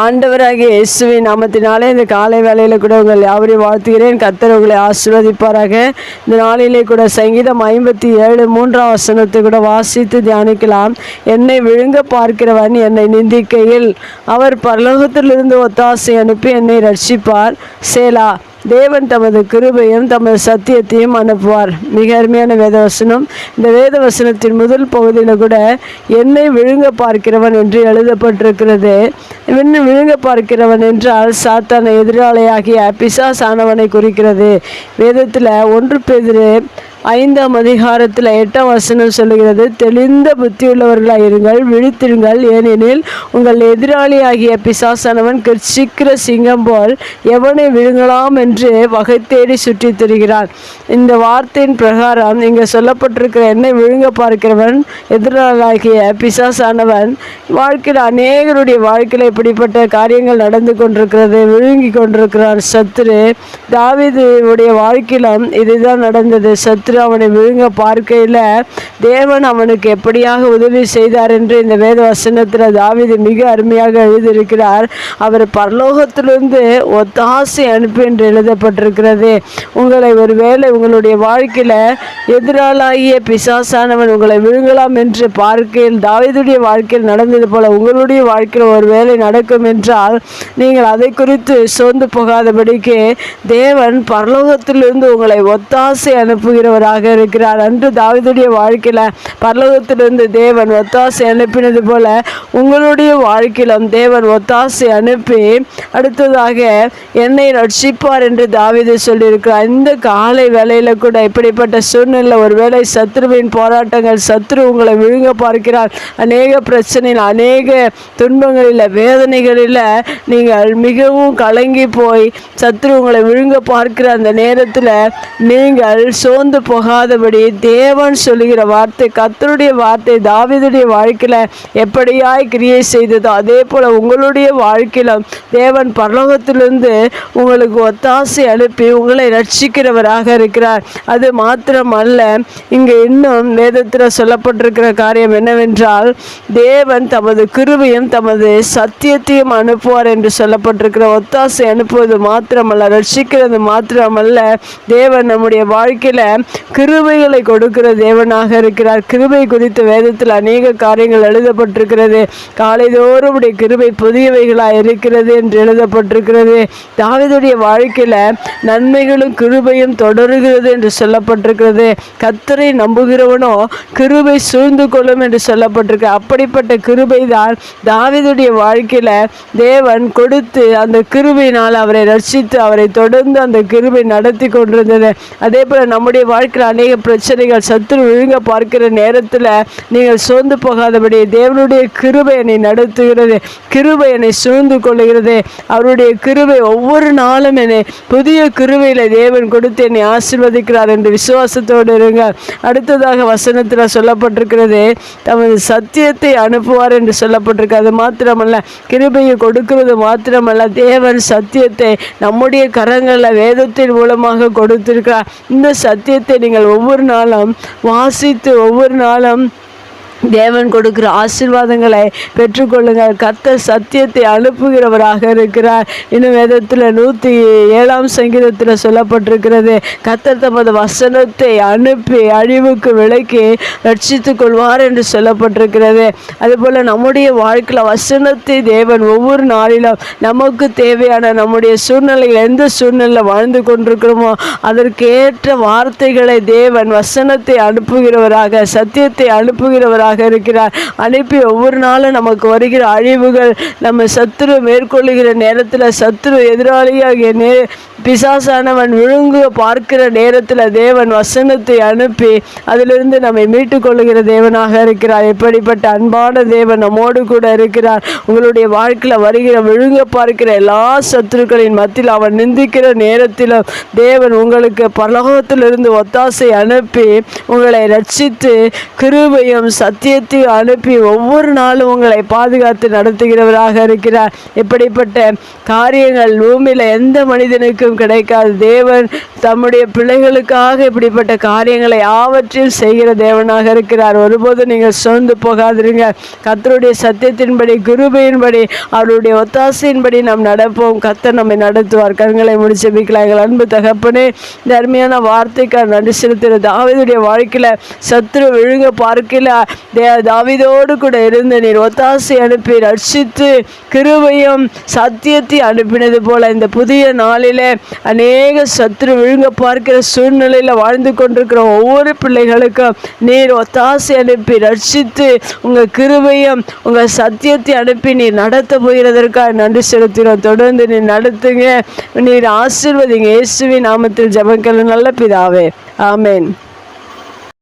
ஆண்டவராகிய இயேசுவின் நாமத்தினாலே இந்த காலை வேலையில் கூட உங்கள் யாவரையும் வாழ்த்துகிறேன். கத்தர் உங்களை ஆசீர்வதிப்பாராக. இந்த நாளிலே கூட சங்கீதம் ஐம்பத்தி ஏழு மூன்றாம் வசனத்தை கூட வாசித்து தியானிக்கலாம். என்னை விழுங்க பார்க்கிறவன் என்னை நிந்திக்கையில். அவர் பரலோகத்திலிருந்து ஒத்தாசை அனுப்பி என்னை ரட்சிப்பார். சேலா. தேவன் தமது கிருபையும் தமது சத்தியத்தையும் அனுப்புவார். மிக அருமையான வேதவசனம். இந்த வேதவசனத்தின் முதல் பகுதியில் கூட என்னை விழுங்க பார்க்கிறவன் என்று எழுதப்பட்டிருக்கிறது. இவன் விழுங்க பார்க்கிறவன் என்றால் சாத்தான எதிராளியாகிய பிசாசானவனை குறிக்கிறது. வேதத்தில் ஒன்று பேதிரு ஐந்தாம் அதிகாரத்தில் எட்டாம் வசனம் சொல்லுகிறது தெளிந்த புத்தியுள்ளவர்களாக இருங்கள் விழித்திருங்கள். ஏனெனில் உங்கள் எதிராளியாகிய பிசாசானவன் கர்ச்சிக்கிற சிங்கம் போல் எவனை விழுங்கலாம் என்று வகை தேடி சுற்றி திரிகிறான். இந்த வார்த்தையின் பிரகாரம் இங்கே சொல்லப்பட்டிருக்கிற என்னை விழுங்க பார்க்கிறவன் எதிராளியாகிய பிசாசானவன் வாழ்க்கையில் அநேகருடைய வாழ்க்கையில் இப்படிப்பட்ட காரியங்கள் நடந்து கொண்டிருக்கிறது விழுங்கி கொண்டிருக்கிறான். சத்துரு தாவிதுடைய வாழ்க்கையிலும் இதுதான் நடந்தது. சத்துரு அவனை விழுங்க பார்க்கையில் தேவன் அவனுக்கு எப்படியாக உதவி செய்தார் என்று இந்த வேத வசனத்தில் தாவிது மிக அருமையாக எழுதியிருக்கிறார். அவர் பரலோகத்திலிருந்து ஒத்தாசை அனுப்பு என்று எழுதப்பட்டிருக்கிறது. உங்களை ஒருவேளை உங்களுடைய வாழ்க்கையில் எதிராளாகிய பிசாசானவன் உங்களை விழுங்கலாம் என்று பார்க்கையில் தாவிதுடைய வாழ்க்கையில் நடந்தது போல உங்களுடைய வாழ்க்கையில் ஒரு வேலை நடக்கும் என்றால் நீங்கள் அதை குறித்து சோர்ந்து போகாதபடிக்கு தேவன் பரலோகத்திலிருந்து உங்களை ஒத்தாசை அனுப்புகிறவர் அனுப்புகிறவராக இருக்கிறார். அன்று தாவிதுடைய வாழ்க்கையில் பரலோகத்திலிருந்து தேவன் ஒத்தாசை அனுப்பினது போல உங்களுடைய வாழ்க்கையிலும் தேவன் ஒத்தாசை அனுப்பி அடுத்ததாக என்னை ரட்சிப்பார் என்று தாவிது சொல்லியிருக்கிறார். இந்த காலை வேலையில் கூட இப்படிப்பட்ட சூழ்நிலை ஒருவேளை சத்ருவின் போராட்டங்கள் சத்ரு உங்களை விழுங்க பார்க்கிறார். அநேக பிரச்சனையில் அநேக துன்பங்களில் வேதனைகளில் நீங்கள் மிகவும் கலங்கி போய் சத்ரு உங்களை விழுங்க பார்க்கிற அந்த நேரத்தில் நீங்கள் சோர்ந்து போகாதபடி தேவன் சொல்லுகிற வார்த்தை கத்தருடைய வார்த்தை தாவிதுடைய வாழ்க்கையில் எப்படியாய் கிரியை செய்ததோ அதே போல் உங்களுடைய வாழ்க்கையில் தேவன் பரலோகத்திலிருந்து உங்களுக்கு ஒத்தாசை அனுப்பி உங்களை ரட்சிக்கிறவராக இருக்கிறார். அது மாத்திரம் அல்ல இங்கே இன்னும் வேதத்தில் சொல்லப்பட்டிருக்கிற காரியம் என்னவென்றால் தேவன் தமது கிருபையும் தமது சத்தியத்தையும் அனுப்புவார் என்று சொல்லப்பட்டிருக்கிற ஒத்தாசை அனுப்புவது மாத்திரமல்ல ரட்சிக்கிறது மாத்திரமல்ல. தேவன் நம்முடைய வாழ்க்கையில் கிருபைகளை கொடுக்கிற தேவனாக இருக்கிறார். கிருபை குறித்த வேதத்தில் அநேக காரியங்கள் எழுதப்பட்டிருக்கிறது. காலைதோறும் உடைய கிருபை புதியவைகளாக இருக்கிறது என்று எழுதப்பட்டிருக்கிறது. தாவிதுடைய வாழ்க்கையில் நன்மைகளும் கிருபையும் தொடருகிறது என்று சொல்லப்பட்டிருக்கிறது. கத்தரை நம்புகிறவனோ கிருபை சூழ்ந்து கொள்ளும் என்று சொல்லப்பட்டிருக்கு. அப்படிப்பட்ட கிருபை தான் தாவீதுடைய வாழ்க்கையில் தேவன் கொடுத்து அந்த கிருபையினால் அவரை ரட்சித்து அவரை தொடர்ந்து அந்த கிருபை நடத்தி கொண்டிருந்தது. அதே போல் நம்முடைய வாழ்க்கை இருக்கிற அநேக பிரச்சனைகள் சத்துரு விழுங்க பார்க்கிற நேரத்தில் நீங்கள் சோர்ந்து போகாதபடி தேவனுடைய கிருபை என்னை நடத்துகிறது கிருபை என்னை சூழ்ந்து கொள்ளுகிறது. அவருடைய கிருபை ஒவ்வொரு நாளும் என்னை புதிய கிருபையில் தேவன் கொடுத்து என்னை ஆசிர்வதிக்கிறார் என்று விசுவாசத்தோடு இருங்க அடுத்ததாக வசனத்தில் சொல்லப்பட்டிருக்கிறது தமது சத்தியத்தை அனுப்புவார் என்று சொல்லப்பட்டிருக்கு. அது மாத்திரமல்ல கிருபையை கொடுக்கிறது மாத்திரமல்ல தேவன் சத்தியத்தை நம்முடைய கரங்களில் வேதத்தின் மூலமாக கொடுத்திருக்கிறார். இந்த சத்தியத்தை நீங்கள் ஒவ்வொரு நாளும் வாசித்து ஒவ்வொரு நாளும் தேவன் கொடுக்கிற ஆசீர்வாதங்களை பெற்றுக்கொள்ளுங்கள். கர்த்தர் சத்தியத்தை அனுப்புகிறவராக இருக்கிறார். இன்னும் வேதத்தில் நூற்றி ஏழாம் சங்கீதத்தில் சொல்லப்பட்டிருக்கிறது கர்த்தர் தமது வசனத்தை அனுப்பி அழிவுக்கு விலக்கி ரட்சித்துக் கொள்வார் என்று சொல்லப்பட்டிருக்கிறது. அதுபோல் நம்முடைய வாழ்க்கையில் வசனத்தை தேவன் ஒவ்வொரு நாளிலும் நமக்கு தேவையான நம்முடைய சூழ்நிலையில் எந்த சூழ்நிலையில் வாழ்ந்து கொண்டிருக்கிறோமோ அதற்கேற்ற வார்த்தைகளை தேவன் வசனத்தை அனுப்புகிறவராக சத்தியத்தை அனுப்புகிறவராக இருக்கிறார். அனுப்பி ஒவ்வொரு நாளும் நமக்கு வருகிற அழிவுகள் நம்ம சத்துரு மேற்கொள்ளுகிற நேரத்தில் சத்துரு எதிராளியாகிய நே பிசாசானவன் விழுங்க பார்க்கிற நேரத்தில் தேவன் வசனத்தை அனுப்பி அதிலிருந்து நம்மை மீட்டுக் கொள்ளுகிற தேவனாக இருக்கிறார். எப்படிப்பட்ட அன்பான தேவன் நம்மோடு கூட இருக்கிறார். உங்களுடைய வாழ்க்கையில் வருகிற விழுங்க பார்க்கிற எல்லா சத்துருக்களின் மத்தியில் அவன் நிந்திக்கிற நேரத்திலும் தேவன் உங்களுக்கு பலகத்திலிருந்து ஒத்தாசை அனுப்பி உங்களை ரட்சித்து கிருபையும் சத் சத்தியத்தையும் அனுப்பி ஒவ்வொரு நாளும் உங்களை பாதுகாத்து நடத்துகிறவராக இருக்கிறார். இப்படிப்பட்ட காரியங்கள் பூமியில் எந்த மனிதனுக்கும் கிடைக்காது. தேவன் தம்முடைய பிள்ளைகளுக்காக இப்படிப்பட்ட காரியங்களை ஆவற்றில் செய்கிற தேவனாக இருக்கிறார். ஒருபோதும் நீங்கள் சோர்ந்து போகாதிருங்க. கத்தருடைய சத்தியத்தின்படி குருபையின்படி அவருடைய ஒத்தாசையின்படி நாம் நடப்போம். கர்த்தர் நம்மை நடத்துவார். கண்களை முடிச்சு வைக்கலாம் எங்கள் அன்பு தகப்பனே இந்த அருமையான வார்த்தைக்காக நன்றி செலுத்துகிற வாழ்க்கையில் சத்ரு விழுங்க பார்க்கல. தே தாவிதோடு கூட இருந்து நீர் ஒத்தாசை அனுப்பி ரட்சித்து கிருபையும் சத்தியத்தை அனுப்பினது போல இந்த புதிய நாளில் அநேக சத்துரு விழுங்க பார்க்கிற சூழ்நிலையில் வாழ்ந்து கொண்டிருக்கிற ஒவ்வொரு பிள்ளைகளுக்கும் நீர் ஒத்தாசை அனுப்பி ரட்சித்து உங்கள் கிருபையும் உங்கள் சத்தியத்தை அனுப்பி நீர் நடத்த போகிறதற்காக நன்றி செலுத்துகிறோம். தொடர்ந்து நீர் நடத்துங்க. நீர் ஆசிர்வதிங்க. இயேசுவின் நாமத்தில் ஜெபங்கள் நல்ல பிதாவே. ஆமேன்.